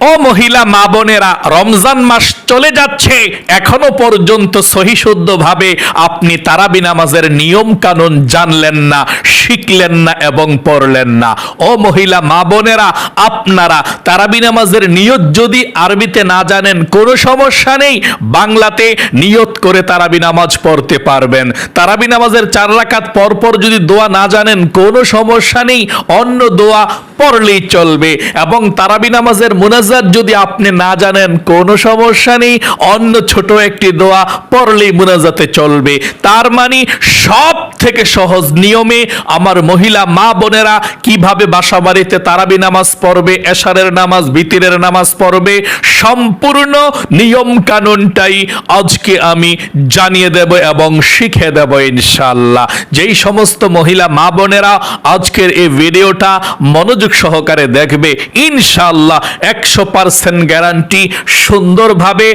ও মহিলা, মা বোনেরা, রমজান মাস চলে যাচ্ছে। এখনও পর্যন্ত সহিশুদ্ধভাবে আপনি তারাবি নামাজের নিয়ম কানুন জানলেন না, শিখলেন না এবং পড়লেন না। ও মহিলা, মা বোনেরা, আপনারা তারাবি নামাজের নিয়ত যদি আরবিতে না জানেন, কোনো সমস্যা নেই, বাংলাতে নিয়ত করে তারাবি নামাজ পড়তে পারবেন। তারাবি নামাজের চার রাকাত পরপর যদি দোয়া না জানেন, কোনো সমস্যা নেই, অন্য দোয়া পড়লেই চলবে। এবং তারাবি নামাজের মুনাজাত যদি আপনি না জানেন, কোনো সমস্যা নেই। অন্য ছোট একটি দোয়া পড়লেই মুনাজাতে চলবে। তার মানে সব থেকে সহজ নিয়মে আমার মহিলা মা বোনেরা কীভাবে বাসা বাড়িতে তারাবি নামাজ পড়বে, এশারের নামাজ, বিতিরের নামাজ পড়বে, সম্পূর্ণ নিয়ম কানুনটাই আজকে আমি জানিয়ে দেব এবং শিখে দেব ইনশাল্লাহ যেই সমস্ত মহিলা মা বোনেরা আজকের এই ভিডিওটা মনোযোগ সহকারে দেখবে ইনশাল্লাহ একশো পার্সেন্ট গ্যারান্টি সুন্দরভাবে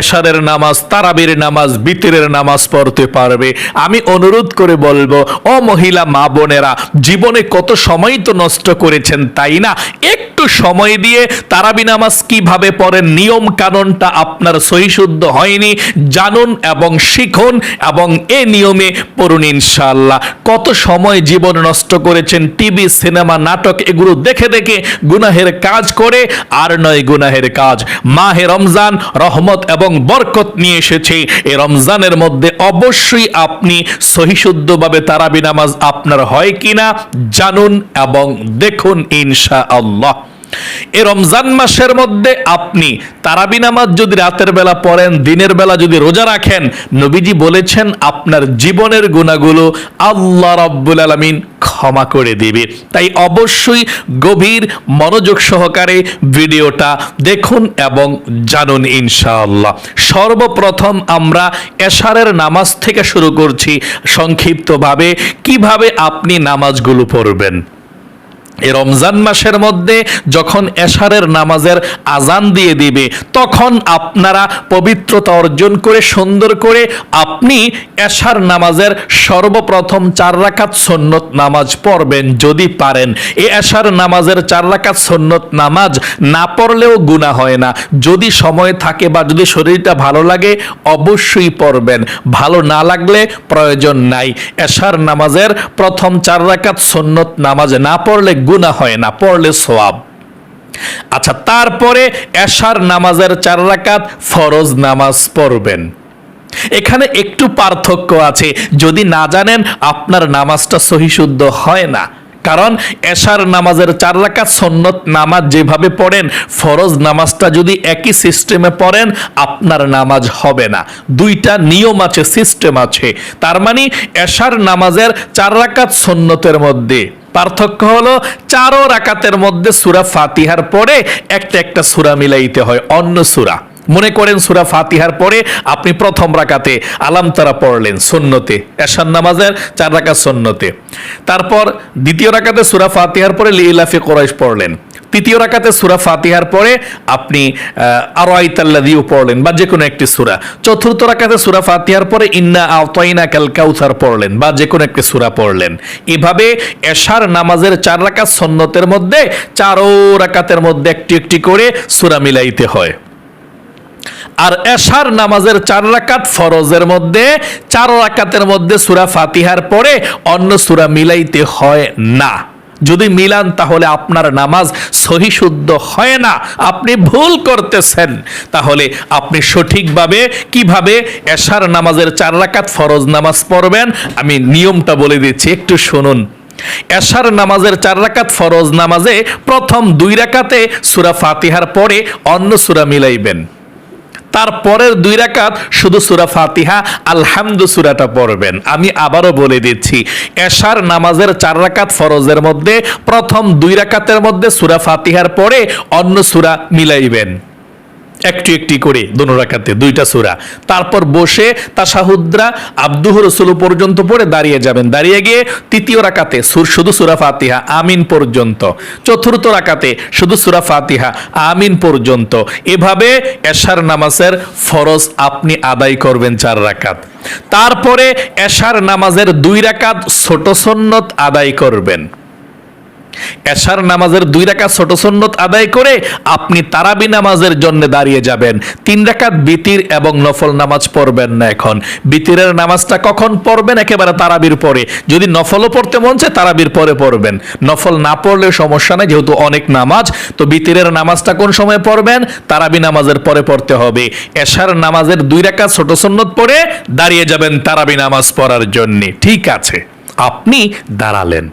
এশারের নামাজ, তারাবির নামাজ, বিতিরের নামাজ পড়তে পারবে। আমি অনুরোধ করে বলব, ও মহিলা, মা বোনেরা, জীবনে কত সময় তো নষ্ট করেছেন তাই না? একটু সময় দিয়ে তারাবি নামাজ কীভাবে পড়েন, নিয়ম কানুনটা আপনার সহিশুদ্ধ হয়নি, জানুন এবং শিখুন এবং এ নিয়মে পড়ুন ইনশাআল্লাহ। কত সময় জীবন নষ্ট করেছেন, টিভি, সিনেমা, নাটক, এগুলো দেখে দেখে গুনাহের কাজ করে, আর নয় গুনাহের কাজ। মাহে রমজান রহমত এবং বরকত নিয়ে এসেছে। এই রমজানের মধ্যে অবশ্যই আপনি সহিশুদ্ধভাবে তারাবি নামাজ আপনার হয় কিনা জানুন এবং দেখুন ইনশা আল্লাহ এ রমজান মাসের মধ্যে আপনি তারাবি নামাজ যদি রাতের বেলা পড়েন, দিনের বেলা যদি রোজা রাখেন, নবীজি বলেছেন, আপনার জীবনের গুণাগুলো আল্লাহ রাব্বুল আলামিন ক্ষমা করে দেবে। তাই অবশ্যই গভীর মনোযোগ সহকারে ভিডিওটা দেখুন এবং জানুন ইনশাআল্লাহ। সর্বপ্রথম আমরা এশারের নামাজ থেকে শুরু করছি সংক্ষিপ্তভাবে। কীভাবে আপনি নামাজগুলো পড়বেন? এই রমজান মাসের মধ্যে যখন এশারের নামাজের আজান দিয়ে দিবে, তখন আপনারা পবিত্রতা অর্জন করে, সুন্দর করে আপনি এশার নামাজের সর্বপ্রথম চার রাকাত সন্নত নামাজ পড়বেন যদি পারেন। এ এশার নামাজের চার রাকাত সন্নত নামাজ না পড়লেও গুণা হয় না। যদি সময় থাকে বা যদি শরীরটা ভালো লাগে, অবশ্যই পড়বেন। ভালো না লাগলে প্রয়োজন নাই। এশার নামাজের প্রথম চার রাকাত সন্নত নামাজ না পড়লে গুণা হয় না, পড়লে সোয়াব আচ্ছা তারপরে এশার নামাজের চার রাকাত ফরজ নামাজ পড়বেন। এখানে একটু পার্থক্য আছে, যদি না জানেন আপনার নামাজটা সহিশুদ্ধ হয় না। কারণ এশার নামাজের চার রাকাত সন্নত নামাজ যেভাবে পড়েন, ফরজ নামাজটা যদি একই সিস্টেমে পড়েন, আপনার নামাজ হবে না। দুইটা নিয়ম আছে, সিস্টেম আছে। তার মানে এশার নামাজের চার রাকাত সন্নতের মধ্যে। পার্থক্য হলো চারো রাকাতের মধ্যে সুরা ফাতিহার পরে একটা একটা সুরা মিলাইতে হয়, অন্য সুরা। মনে করেন সুরা ফাতিহার পরে আপনি প্রথম রাকাতে আলাম তারা পড়লেন সৈন্যতে এশান নামাজের চার রাকাত সৈন্যতে তারপর দ্বিতীয় রাকাতে সুরা ফাতিহার পরে লিলাফি কোরাইশ পড়লেন। তৃতীয় রাকাতে সুরা ফাতিহার পরে আপনি আরও আইতাল্লাদিও পড়লেন বা যে কোনো একটি সুরা। চতুর্থ রাকাতে সুরা ফাতিহার পরে ইন্না আওতাইনা কাল কাউসার পড়লেন বা যে কোনো একটি সুরা পড়লেন। এভাবে এশার নামাজের চার রাকাত সন্নতের মধ্যে চারো রাকাতের মধ্যে একটি একটি করে সুরা মিলাইতে হয়। আর এশার নামাজের চার রাকাত ফরজের মধ্যে, চার রাকাতের মধ্যে সুরা ফাতিহার পরে অন্য সুরা মিলাইতে হয় না। যদি মিলান, তাহলে আপনার নামাজ সহি শুদ্ধ হয় না। আপনি ভুল করতেছেন। তাহলে আপনি সঠিকভাবে কীভাবে এশার নামাজের চার রাকাত ফরজ নামাজ পড়বেন? আমি নিয়মটা বলে দিচ্ছি, একটু শুনুন। এশার নামাজের চার রাকাত ফরজ নামাজে প্রথম দুই রাকাতে সুরা ফাতিহার পরে অন্য সুরা মিলাইবেন। তারপরের দুই রাকাত শুধু সুরা ফাতিহা, আলহামদু সুরাটা পড়বেন। আমি আবারও বলে দিচ্ছি, এশার নামাজের চার রাকাত ফরজের মধ্যে, প্রথম দুই রাকাতের মধ্যে সুরা ফাতিহার পরে অন্য সুরা মিলাইবেন। একটি একটি করে দোনো রাখাতে দুইটা সুরা। তারপর বসে তা তাসাহুদ্রা আব্দুহ রসুল পর্যন্ত পড়ে দাঁড়িয়ে যাবেন। দাঁড়িয়ে গিয়ে তৃতীয় রাকাতে শুধু সুরা ফাতিহা, আমিন পর্যন্ত। চতুর্থ রাকাতে শুধু সুরা ফাতিহা, আমিন পর্যন্ত। এভাবে এশার নামাজের ফরজ আপনি আদায় করবেন চার রাকাত। তারপরে এশার নামাজের দুই রাকাত ছোট সন্নত আদায় করবেন। এশার নামাজের দুই রাকাত ছোট সন্নত আদায় করে আপনি তারাবি নামাজের জন্য দাঁড়িয়ে যাবেন। তিন রাকাত বিতির এবং নফল নামাজ পড়বেন না এখন। বিতিরের নামাজটা কখন পড়বেন? একেবারে তারাবির পরে। যদি নফলও পড়তে মন চায়, তারাবির পরে পড়বেন। নফল না পড়লে সমস্যা নেই, যেহেতু অনেক নামাজ। তো বিতিরের নামাজটা কোন সময় পড়বেন? তারাবি নামাজের পরে পড়তে হবে। এশার নামাজের দুই রাকাত ছোট সন্নত পড়ে দাঁড়িয়ে যাবেন তারাবি নামাজ পড়ার জন্য। ঠিক আছে, আপনি দাঁড়ালেন।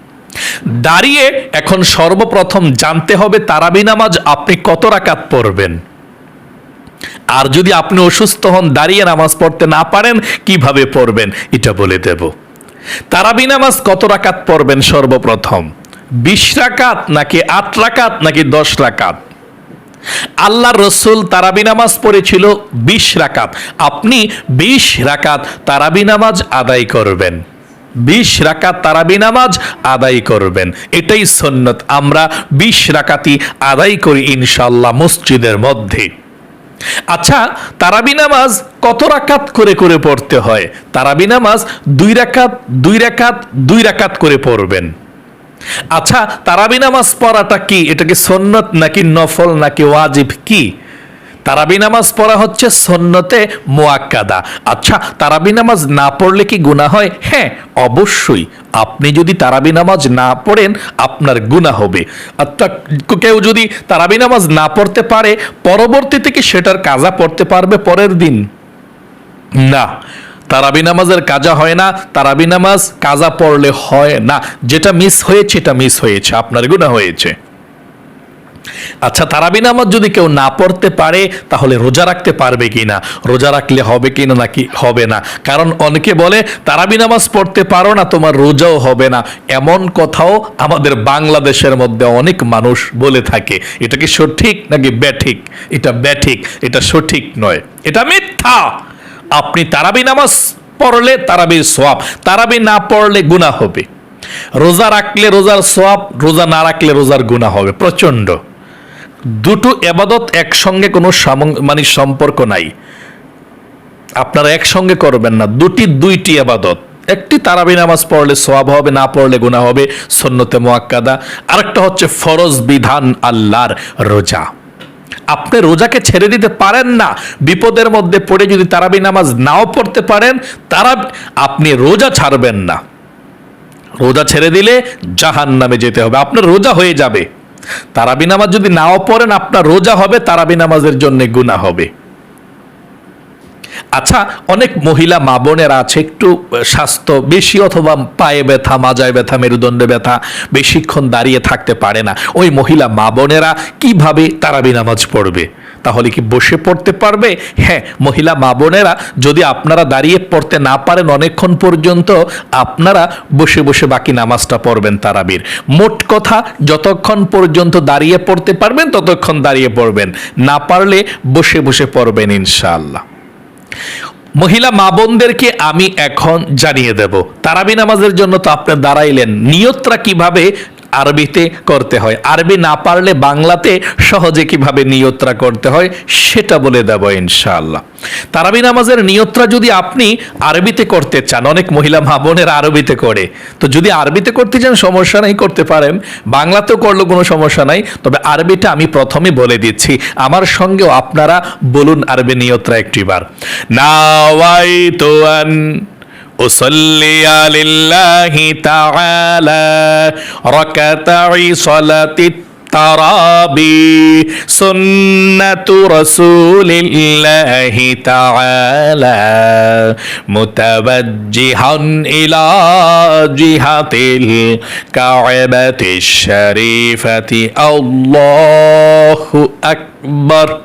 দাঁড়িয়ে এখন সর্বপ্রথম জানতে হবে তারাবি নামাজ আপনি কত রাকাত পড়বেন। আর যদি আপনি অসুস্থ হন, দাঁড়িয়ে নামাজ পড়তে না পারেন, কীভাবে পড়বেন, এটা বলে দেব। তারাবি নামাজ কত রাকাত পড়বেন সর্বপ্রথম? বিশ রাকাত নাকি আট রাকাত নাকি দশ রাকাত? আল্লাহ রসুল তারাবি নামাজ পড়েছিল বিশ রাকাত। আপনি বিশ রাকাত তারাবি নামাজ আদায় করবেন। বিশ রাকাত তারাবি নামাজ আদায় করবেন। এটাই সন্ন্যত আমরা বিশ রাকাতি আদায় করি ইনশাল্লাহ মসজিদের মধ্যে। আচ্ছা তারাবি নামাজ কত রাকাত করে করে পড়তে হয়? তারাবি নামাজ দুই রাকাত দুই রাকাত দুই রাকাত করে পড়বেন। আচ্ছা তারাবি নামাজ পড়াটা কি? এটা কি সন্নত নাকি নফল নাকি ওয়াজিব কি? তারাবি নামাজ পড়া হচ্ছে সন্নতে মোয়াক্কাদা আচ্ছা তারাবি নামাজ না পড়লে কি গুনাহ হয়? হ্যাঁ অবশ্যই। আপনি যদি তারাবি নামাজ না পড়েন, আপনার গুনাহ হবে। অর্থাৎ কেউ যদি তারাবি নামাজ না পড়তে পারে, পরবর্তীতে কি সেটার কাজা পড়তে পারবে পরের দিন? না। তারাবি নামাজের কাজা হয় না, তারাবি নামাজ কাজা পড়লে হয় না। যেটা মিস হয়েছে, এটা মিস হয়েছে, আপনার গুণা হয়েছে। আচ্ছা তারাবি নামাজ যদি কেউ না পড়তে পারে, তাহলে রোজা রাখতে পারবে কি না রোজা রাখলে হবে কি না নাকি হবে না? কারণ অনেকে বলে, তারাবি নামাজ পড়তে পারো না, তোমার রোজাও হবে না। এমন কথাও আমাদের বাংলাদেশের মধ্যে অনেক মানুষ বলে থাকে। এটা কি সঠিক নাকি ব্যাঠিক? এটা ব্যাঠিক, এটা সঠিক নয়। এটা মিথ্যা! আপনি তারাবি নামাজ পড়লে তারাবির সোয়াব তারাবি না পড়লে গুণা হবে। রোজা রাখলে রোজার সোয়াব রোজা না রাখলে রোজার গুণা হবে। প্রচণ্ড দুটো এবাদত একসঙ্গে কোনো মানে সম্পর্ক নাই। আপনারা একসঙ্গে করবেন না। দুটি, দুইটি আবাদত একটি তারাবি নামাজ পড়লে সোয়াব হবে, না পড়লে গুণা হবে। সন্নতে মোয়াক্কাদা আরেকটা হচ্ছে ফরজ বিধান আল্লাহর রোজা। আপনি রোজাকে ছেড়ে দিতে পারেন না। বিপদের মধ্যে পড়ে যদি তারাবি নামাজ নাও পড়তে পারেন তারা আপনি রোজা ছাড়বেন না। রোজা ছেড়ে দিলে জাহান নামে যেতে হবে। আপনার রোজা হয়ে যাবে। তারাবি নামাজ যদি নাও পড়েন, আপনার রোজা হবে, তারাবি নামাজের জন্য গুণা হবে। আচ্ছা অনেক মহিলা মা বোনেরা আছে, একটু স্বাস্থ্য বেশি অথবা পায়ে ব্যথা, মাজায় ব্যথা, মেরুদণ্ডে ব্যথা, বেশিক্ষণ দাঁড়িয়ে থাকতে পারে না। ওই মহিলা মা বোনেরা কীভাবে তারাবি নামাজ পড়বে? তাহলে কি বসে পড়তে পারবে? হ্যাঁ মহিলা মা বোনেরা, যদি আপনারা দাঁড়িয়ে পড়তে না পারেন অনেকক্ষণ পর্যন্ত, আপনারা বসে বসে বাকি নামাজটা পড়বেন তারাবির। মোট কথা, যতক্ষণ পর্যন্ত দাঁড়িয়ে পড়তে পারবেন, ততক্ষণ দাঁড়িয়ে পড়বেন। না পারলে বসে বসে পড়বেন ইনশাআল্লাহ। মহিলা মা বোনদেরকে আমি এখন জানিয়ে দেব। তারাবি নামাজের জন্য তো আপনি দাঁড়াইলেন। নিয়তরা কীভাবে আরবিতে করতে হয়। আরবি না পারলে বাংলাতে সহজে কীভাবে নিয়তরা করতে হয়, সেটা বলে দেব ইনশাআল্লাহ। তারাবি নামাজের নিয়তরা যদি আপনি আরবিতে করতে চান, অনেক মহিলা মা বোনেরা আরবিতে করে। তো যদি আরবিতে করতে চান, সমস্যা নাই, করতে পারেন। বাংলাতেও করলেও কোনো সমস্যা নাই, তবে আরবিটা আমি প্রথমে বলে দিচ্ছি। আমার সঙ্গেও আপনারা বলুন আরবি নিয়তরা একটিবার। নাওয়াইতু আন أصلي لله تعالى ركعتي صلاة الترابي سنة رسول الله تعالى متوجها إلى جهة الكعبة الشريفة. الله أكبر.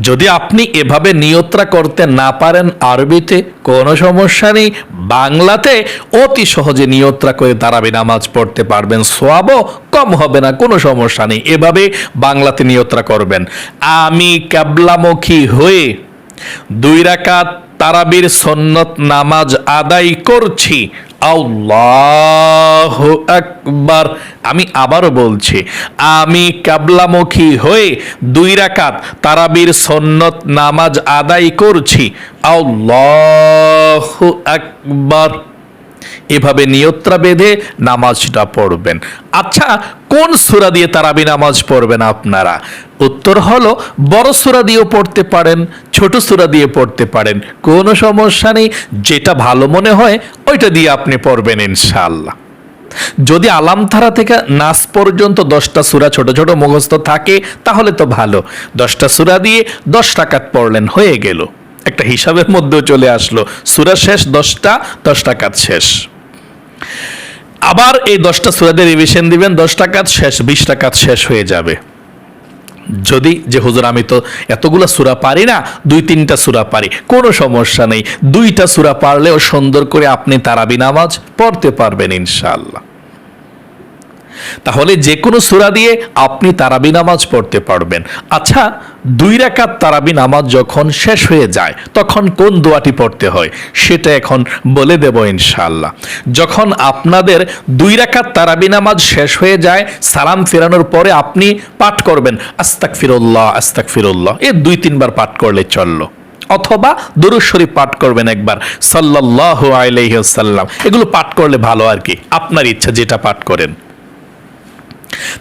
যদি আপনি এভাবে নিয়ত্রা করতে না পারেন আরবিতে, কোনো সমস্যা নেই। বাংলাতে অতি সহজে নিয়ত্রা করে তারাবি নামাজ পড়তে পারবেন, সোয়াবও কম হবে না, কোনো সমস্যা নেই। এভাবে বাংলাতে নিয়ত্রা করবেন। আমি ক্যাবলামুখী হয়ে দুই রাকাত তারাবির সন্নত নামাজ আদায় করছি। আল্লাহ আকবার আমি আবারও বলছি, আমি কাবলামুখী হয়ে দুই রাকাত তারাবির সন্নত নামাজ আদায় করছি। আল্লাহ আকবার। এভাবে নিয়ত্রা বেঁধে নামাজটা পড়বেন। আচ্ছা কোন সুরা দিয়ে তারাবি নামাজ পড়বেন আপনারা? উত্তর হলো, বড় সুরা দিয়েও পড়তে পারেন, ছোট সুরা দিয়ে পড়তে পারেন। কোনো সমস্যা নেই, যেটা ভালো মনে হয়, ওইটা দিয়ে আপনি পড়বেন ইনশাআল্লাহ। যদি আলামথারা থেকে নাস পর্যন্ত দশটা সুরা ছোট ছোট মুখস্থ থাকে, তাহলে তো ভালো। দশটা সুরা দিয়ে দশ টাকাত পড়লেন, হয়ে গেল। একটা হিসাবের মধ্যেও চলে আসলো। সুরা শেষ দশটা, দশ টাকাত শেষ। আবার এই দশটা সুরাদের রিভিশন দিবেন দশ টাকাত শেষ বিশ টাকাত শেষ হয়ে যাবে। যদি যে হুজুর, আমি তো এতগুলো সুরা পারি না, দুই তিনটা সুরা পারি, কোনো সমস্যা নেই। দুইটা সুরা পারলেও সুন্দর করে আপনি তারাবি নামাজ পড়তে পারবেন ইনশাআল্লাহ। তাহলে যে কোনো সুরা দিয়ে আপনি তারাবি নামাজ পড়তে পারবেন। আচ্ছা দুই রাকাত তারাবি নামাজ যখন শেষ হয়ে যায়, তখন কোন দোয়াটি পড়তে হয়? সেটা এখন বলে দেব ইনশাআল্লাহ। যখন আপনাদের দুই রাকাত তারাবি নামাজ শেষ হয়ে যায়, সালাম ফেরানোর পরে আপনি পাঠ করবেন আস্তাক ফিরুল্লাহ আস্তাক ফিরুল্লাহ এ দুই, তিনবার পাঠ করলে চলল। অথবা দুরুদ শরীফ পাঠ করবেন একবার, সাল্লাল্লাহু আলাইহি ওয়াসাল্লাম। এগুলো পাঠ করলে ভালো আর কি? আপনার ইচ্ছা যেটা পাঠ করেন।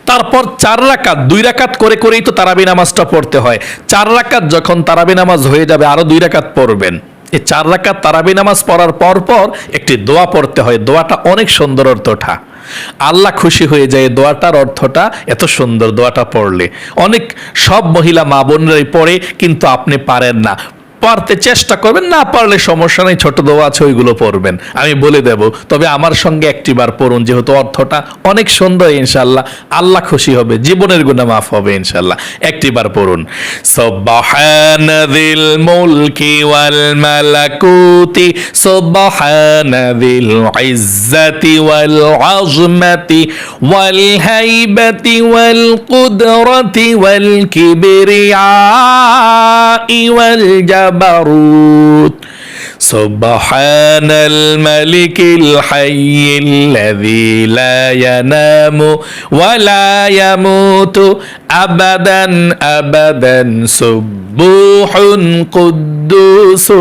তারপর চার রাকাত, দুই রাকাত করে করেই তো তারাবি নামাজটা পড়তে হয়। চার রাকাত যখন তারাবি নামাজ হয়ে যাবে, আরও দুই রাকাত পড়বেন। এই চার রাকাত তারাবি নামাজ পড়ার পর পর একটি দোয়া পড়তে হয়। দোয়াটা অনেক সুন্দর অর্থটা। আল্লাহ খুশি হয়ে যায় দোয়াটার অর্থটা এত সুন্দর দোয়াটা পড়লে। অনেক সব মহিলা মা বোনরাই পড়ে, কিন্তু আপনি পারেন না। পারতে চেষ্টা করবেন, না পারলে সমস্যা নেই, ছোট দোয়া আছে, ওইগুলো পড়বেন। আমি বলে দেব, তবে আমার সঙ্গে একটিবার পড়ুন, যেহেতু অর্থটা অনেক সুন্দর ইনশাল্লাহ আল্লাহ খুশি হবে, জীবনের গুণা মাফ হবে ইনশাল্লাহ একটিবার পড়ুন। সুবহানাদিল মুলকি ওয়াল মালাকুতি সুবহানাদিল ইজ্জাতি ওয়াল আজমাতি, ওয়াল হাইবাতি ওয়াল কুদরতি, ওয়াল কিবরিয়া ওয়াল جبروت سبحان الملك الحي الذي لا ينام ولا يموت أبدا أبدا. سبوح قدوس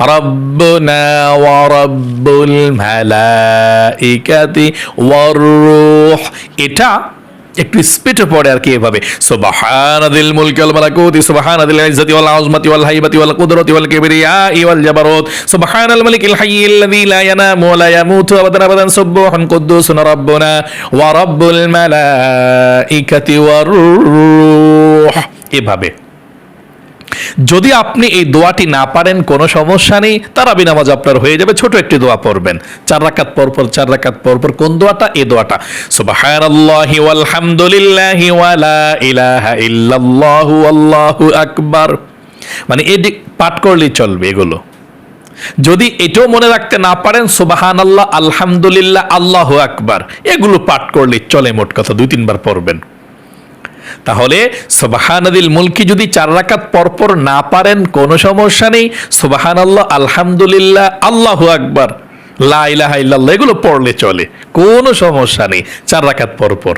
ربنا ورب الملائكة والروح. إتا একটু স্পিডে পড়ে আর কি এভাবে। সুবহানাদিল মুলকি ওয়াল মালাকুতি সুবহানাদিল ইজ্জাতি ওয়াল আযমাতি ওয়াল হাইবাতি ওয়াল কুদরতি ওয়াল কিবরিয়াই ওয়াল জাবারুত। সুবহানাল মালিকিল হাইয়িল লাযী লা ইয়ানামু ওয়া লা ইয়ামুতু আবাদান আবাদান, সুবহান কুদ্দুসুন রাব্বুনা ওয়া রাব্বুল মালাইকাতি ওয়ার রূহ। এভাবে। যদি আপনি এই দোয়াটি না পারেন, কোনো সমস্যা নেই। তারাবি নামাজ আপনার হয়ে যাবে। ছোট একটি দোয়া পড়বেন। চার রাকাত পর পর, চার রাকাত পর পর, কোন দোয়াটা? এই দোয়াটা। সুবহানাল্লাহি ওয়ালহামদুলিল্লাহি ওয়ালা ইলাহা ইল্লাল্লাহু আল্লাহু আকবার। মানে এই পাঠ করলেই চলবে এগুলো। যদি এটাও মনে রাখতে না পারেন সুবাহান আল্লাহ আলহামদুলিল্লাহ, আল্লাহ আকবার, এগুলো পাঠ করলে চলে মোট কথা, দুই তিনবার পড়বেন। তাহলে সোবাহানাদিল মুলকি যদি চার রাকাত পরপর না পারেন, কোনো সমস্যা নেই। সোবাহান আল্লাহ আলহামদুলিল্লাহ, আল্লাহ আকবার। লা ইলাহা এগুলো পড়লে চলে। কোনো সমস্যা নেই, চার রাকাত পরপর।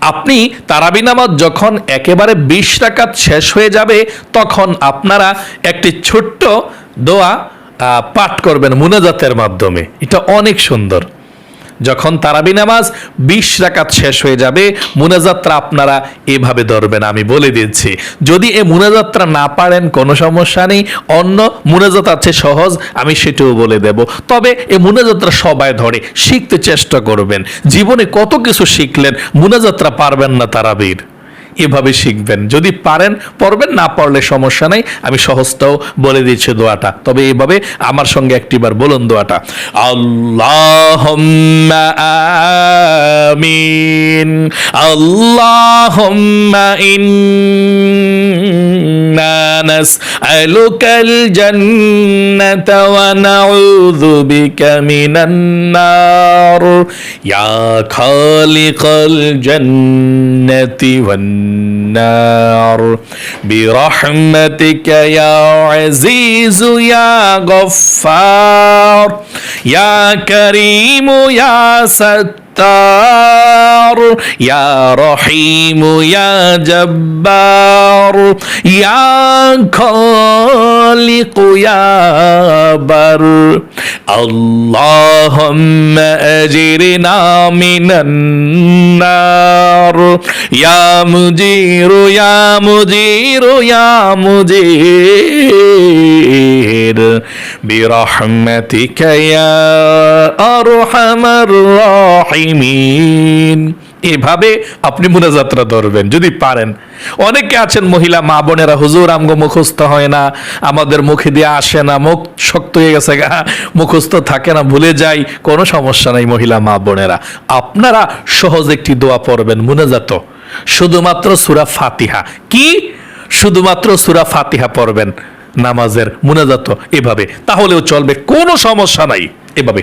আপনি তারাবি নামাজ যখন একেবারে বিশ রাকাত শেষ হয়ে যাবে, তখন আপনারা একটি ছোট্ট দোয়া পাঠ করবেন মুনাজাতের মাধ্যমে। এটা অনেক সুন্দর। যখন তারাবি নামাজ বিশ রাকাত শেষ হয়ে যাবে, মুনাজাত্রা আপনারা এভাবে ধরবেন, আমি বলে দিচ্ছি যদি এ মুনাজাত্রা না পারেন, কোনো সমস্যা নেই, অন্য মুনাজাত আছে সহজ, আমি সেটাও বলে দেব। তবে এ মুনাজাত্রা সবাই ধরে, শিখতে চেষ্টা করবেন। জীবনে কত কিছু শিখলেন, মুনাজাত্রা পারবেন না তারাবির। এভাবে শিখবেন। যদি পারেন, পড়বেন, না পড়লে সমস্যা নাই। আমি সহজটাও বলে দিচ্ছি দোয়াটা। তবে এভাবে আমার সঙ্গে একটিবার বলুন দোয়াটা। আল্লাহ আমিন। আল্লাহ ইন نسألك الجنة ونعوذ بك من النار. يا خالق الجنة والنار برحمتك يا عزيز يا غفار يا كريم يا ستار. يا رحيم يا جبار يا خالق يا بر. اللهم أجرنا من النار. يا مجير يا مجير يا مجير. برحمتك يا أرحم الراحمين. এভাবে আপনি মুনাজাতরা ধরবেন, যদি পারেন। অনেকে আছেন মহিলা, মা বোনেরা, হুজুর, আমগো মুখস্থ হয় না, আমাদের মুখে দিয়ে আসে না, মুখ শক্ত হয়ে গেছে গা, মুখস্থ থাকে না, ভুলে যাই, কোনো সমস্যা নাই মহিলা, মা বোনেরা। আপনারা সহজ একটি দোয়া পড়বেন, মুনাজাত। শুধুমাত্র সুরা ফাতিহা। কি? শুধুমাত্র সুরা ফাতিহা পড়বেন, নামাজের মুনাজাত, এভাবে। তাহলেও চলবে, কোনো সমস্যা নাই, এভাবে।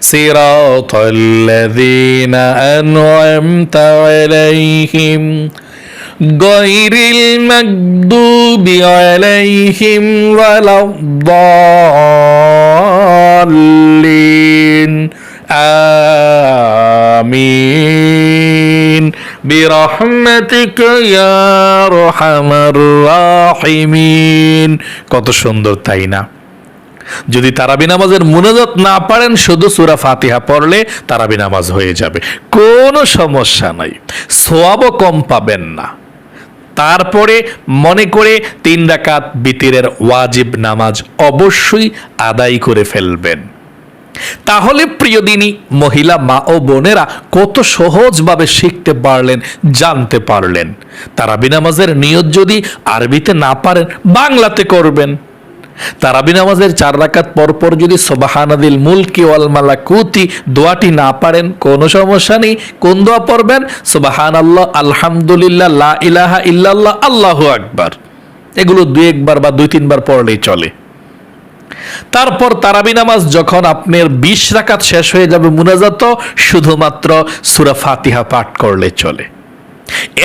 صراط الذين أنعمت عليهم غير المكذوب عليهم ولا الضالين آمين برحمتك يا أرحم الراحمين কত সুন্দর তাই না যদি তারাবি নামাজের মুনাজাত না পারেন, শুধু সুরা ফাতিহা পড়লে তারাবি নামাজ হয়ে যাবে। কোনো সমস্যা নাই। সোয়াবও কম পাবেন না। তারপরে মনে করে তিন রাকাত বিতিরের ওয়াজিব নামাজ অবশ্যই আদায় করে ফেলবেন। তাহলে প্রিয় দিনী, মহিলা, মা ও বোনেরা কত সহজভাবে শিখতে পারলেন, জানতে পারলেন। তারাবি নামাজের নিয়ত যদি আরবিতে না পারেন, বাংলাতে করবেন। তারাবি নামাজের চার রাকাত পরপর যদি সোবাহানাদিল মুলকি ওয়াল মালাকুতি দোয়াটি না পারেন, কোনো সমস্যা নেই। কোন দোয়া পড়বেন? সোবাহান আল্লাহ আলহামদুলিল্লাহ, লা ইলাহা ইল্লাল্লাহ, আল্লাহু আকবার। এগুলো দুই একবার বা দুই তিনবার পড়লেই চলে। তারপর তারাবি নামাজ যখন আপনার বিশ রাকাত শেষ হয়ে যাবে মুনাজাত, শুধুমাত্র সুরা ফাতিহা পাঠ করলে চলে।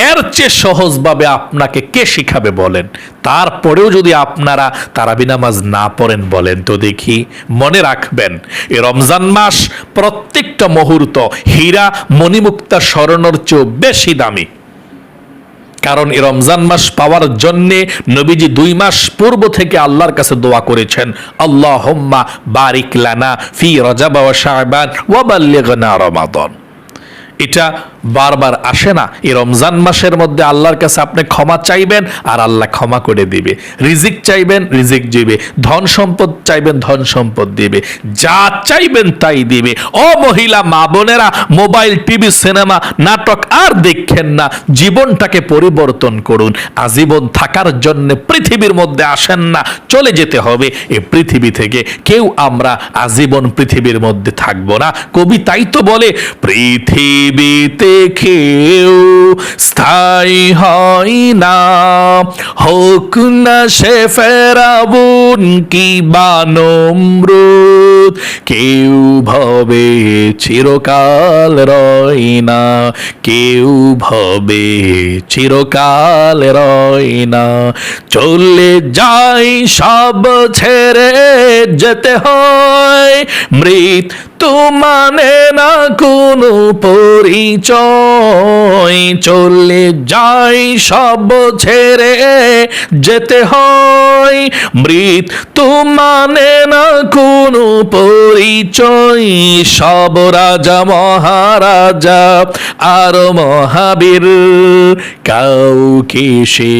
এর চেয়ে সহজভাবে আপনাকে কে শিখাবে বলেন? তারপরেও যদি আপনারা তারাবি নামাজ না পড়েন বলেন তো দেখি, মনে রাখবেন, এ রমজান মাস প্রত্যেকটা মুহূর্ত হীরা মণিমুক্তা স্মরণের চেয়েও বেশি দামি। কারণ এই রমজান মাস পাওয়ার জন্যে নবীজি দুই মাস পূর্ব থেকে আল্লাহর কাছে দোয়া করেছেন আল্লাহ বারিক লানা ফি রজাব ওয়া শাবান ওয়া বাল্লিগনা রমাদান। এটা বারবার আসে না। এই রমজান মাসের মধ্যে আল্লাহর কাছে আপনি ক্ষমা চাইবেন আর আল্লাহ ক্ষমা করে দিবে। রিজিক চাইবেন, রিজিক দিবে। ধন সম্পদ চাইবেন, ধন সম্পদ দিবে। যা চাইবেন তাই দিবে। ও মহিলা, মা বোনেরা, মোবাইল, টিভি, সিনেমা, নাটক আর দেখেন না। জীবনটাকে পরিবর্তন করুন। আজীবন থাকার জন্য পৃথিবীর মধ্যে আসেন না। চলে যেতে হবে এই পৃথিবী থেকে। কেউ আমরা আজীবন পৃথিবীর মধ্যে থাকব না। কবি তাই তো বলে পৃথিবীতে কেউ স্থায়ী হয় না। হোক না সে ফেরাবুন কি বানমরুদ কেউ ভবে চিরকাল রয় না। কেউ ভবে চিরকাল রয় না। চলে যাই সব ছেড়ে যেতে হয় মৃত মানে না কোনো পরিচয় চলে যাই সব ছেড়ে যেতে হয়। মৃত্যু মানে না কোনো পরিচয়, সব রাজা মহারাজা আর মহাবীর কাউকে সে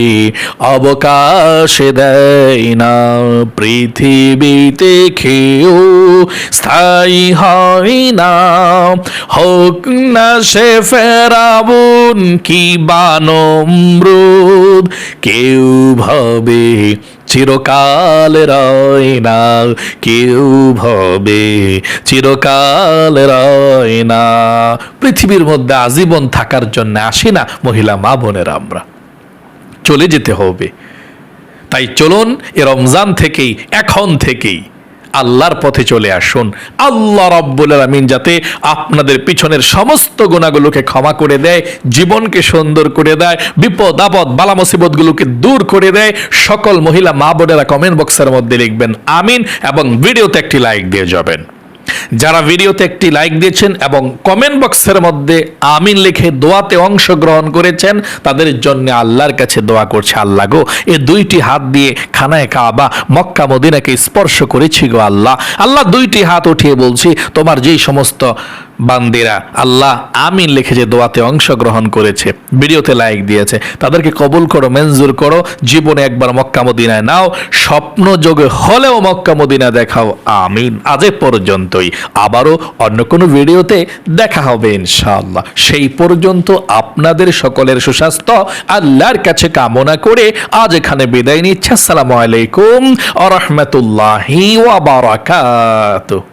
অবকাশ দেয় না। পৃথিবীতে কেউ স্থায়ী হয় না। হোক না সে ফেরাবুন কি বানমরুদ? কেউ ভাবে চিরকাল রয় না, কেউ ভবে চিরকাল রয় না। পৃথিবীর মধ্যে আজীবন থাকার জন্য আসি না মহিলা মা বোনেরা আমরা। চলে যেতে হবে। তাই চলুন, এ রমজান থেকেই, এখন থেকেই আল্লাহর পথে চলে আসুন। আল্লাহ রব্বুল আলমিন যাতে আপনাদের পিছনের সমস্ত গুণাগুলোকে ক্ষমা করে দেয়, জীবনকে সুন্দর করে দেয়, বিপদ, আপদ, বালা মুসিবতগুলোকে দূর করে দেয়। সকল মহিলা মা বোনেরা কমেন্ট বক্সের মধ্যে লিখবেন, আমিন, এবং ভিডিওতে একটি লাইক দিয়ে যাবেন। যারা ভিডিওতে একটি লাইক দিয়েছেন এবং কমেন্ট বক্সের মধ্যে আমিন লিখে দোয়াতে অংশগ্রহণ করেছেন, তাদের জন্য আল্লাহর কাছে দোয়া করছে, আল্লাহ গো, এ দুইটি হাত দিয়ে খানায় কাবা, মক্কা, মদিনাকে স্পর্শ করেছি গো আল্লাহ। আল্লাহ দুইটি হাত উঠিয়ে বলছি, তোমার যেই সমস্ত বান্দিরা, আল্লাহ আমিন লিখে যে দোয়াতে অংশগ্রহণ করেছে, ভিডিওতে লাইক দিয়েছে, তাদেরকে কবুল করো, মঞ্জুর করো, জীবনে একবার মক্কা মদিনায় নাও, স্বপ্ন যোগে হলেও মক্কা মদিনা দেখাও, আমিন। আজ পর্যন্তই। আবারও অন্য কোনো ভিডিওতে দেখা হবে ইনশাআল্লাহ। সেই পর্যন্ত আপনাদের সকলের সুস্বাস্থ্য, আল্লাহর কাছে কামনা করে আজ এখানে বিদায় নিচ্ছে। আসসালামু আলাইকুম আ রহমতুল্লাহি ওয়া বারাকাতুহু।